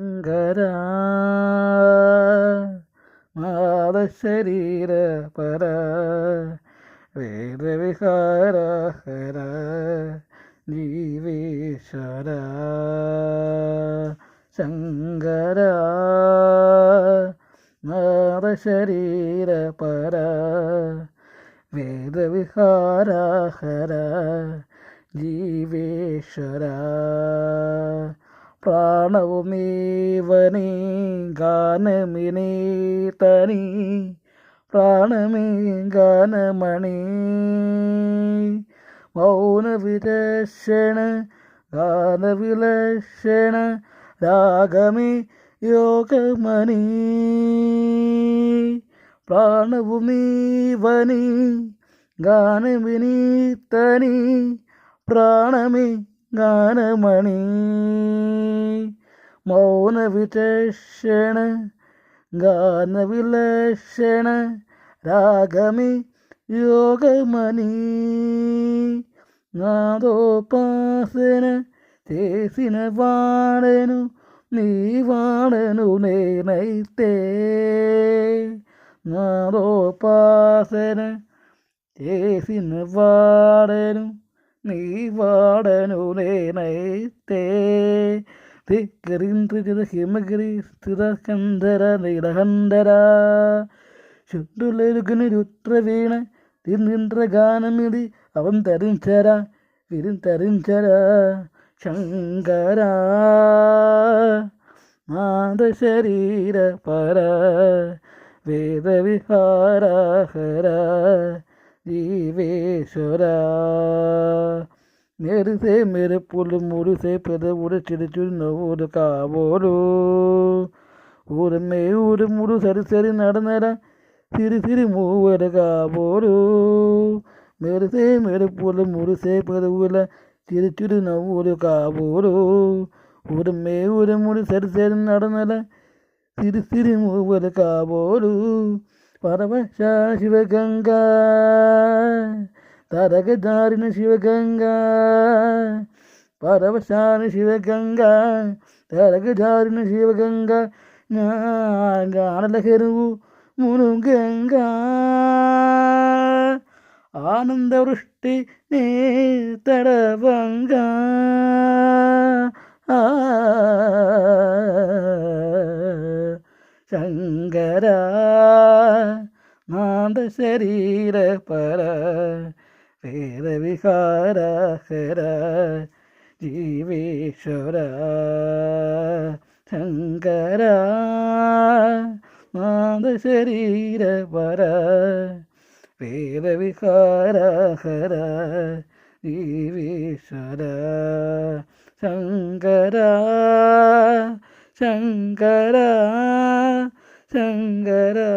ശങ്കര മാതശരീര പര. വേദവിഹാര ഹര. ജീവേശ്വര ശങ്കര. മാതശരീര പര. വേദവിഹാര ഹര. ജീവേശ്വര പ്രാണവുമേവനീ ഗാനമിനീ തനി പ്രാണമേ ഗാനമണി. മൗനവിലക്ഷണ ഗാനവിലക്ഷണ രാഗമേ യോഗമണി പ്രാണവുമേവനി ഗാനമിനീ തനി പ്രാണമേ ഗാനമണി. മൗനവിതേഷണ ഗാനവിലേഷണ രാഗമി യോഗമണി. നാദോപാസന തേസിന വാണനു നീ വാണനു നേനൈത്തേ നാദോപാസന തേസിന വാണനു നീ വാടനുനേനൈ തേ ഹിമഗിരിന്ദര നീളഹന്തര ശുദ്ധുലരുഗ്നുരുത്ര വീണ തിന്നിന്ദ്ര ഗാനമിതി അവൻ തരിഞ്ചര വിരിൻ തരിഞ്ചര. ശങ്കര നാദശരീര പര വേദവിഹാരഹര. వేద విహార హర జీవేశ్వర మెరిసే మెరుపులు మురిసే పెదవుడు చిరుచురు నవ్వుడు కాబోలు ఊరమే ఊరు మూడు సరి సరి నడనర సిరి సిరి మూవడు కాబోలు మెరిసే మెరుపులు మురిసే పెదవుల చిరుచురు నవ్వుడు కాబోలు ఊరమే ఊరు మూడు సరి సరి నడనల సిరి సిరి మూవడు కాబోలు పరమ శివగంగా తరగదారిన శివగంగా పరవశాన శివగంగా తరగదారిన శివగంగా ఆడలకెరువు మునుగంగా. ఆనందవృష్టి నే తడవంగా. നാദശരീര പര വേദവിഹാര ഹര ജീവേശ്വര ശങ്കര ശരീര പര വേദവിഹാര ഹര ജീവേശ്വര ശങ്കര ശങ്കര சங்கரா.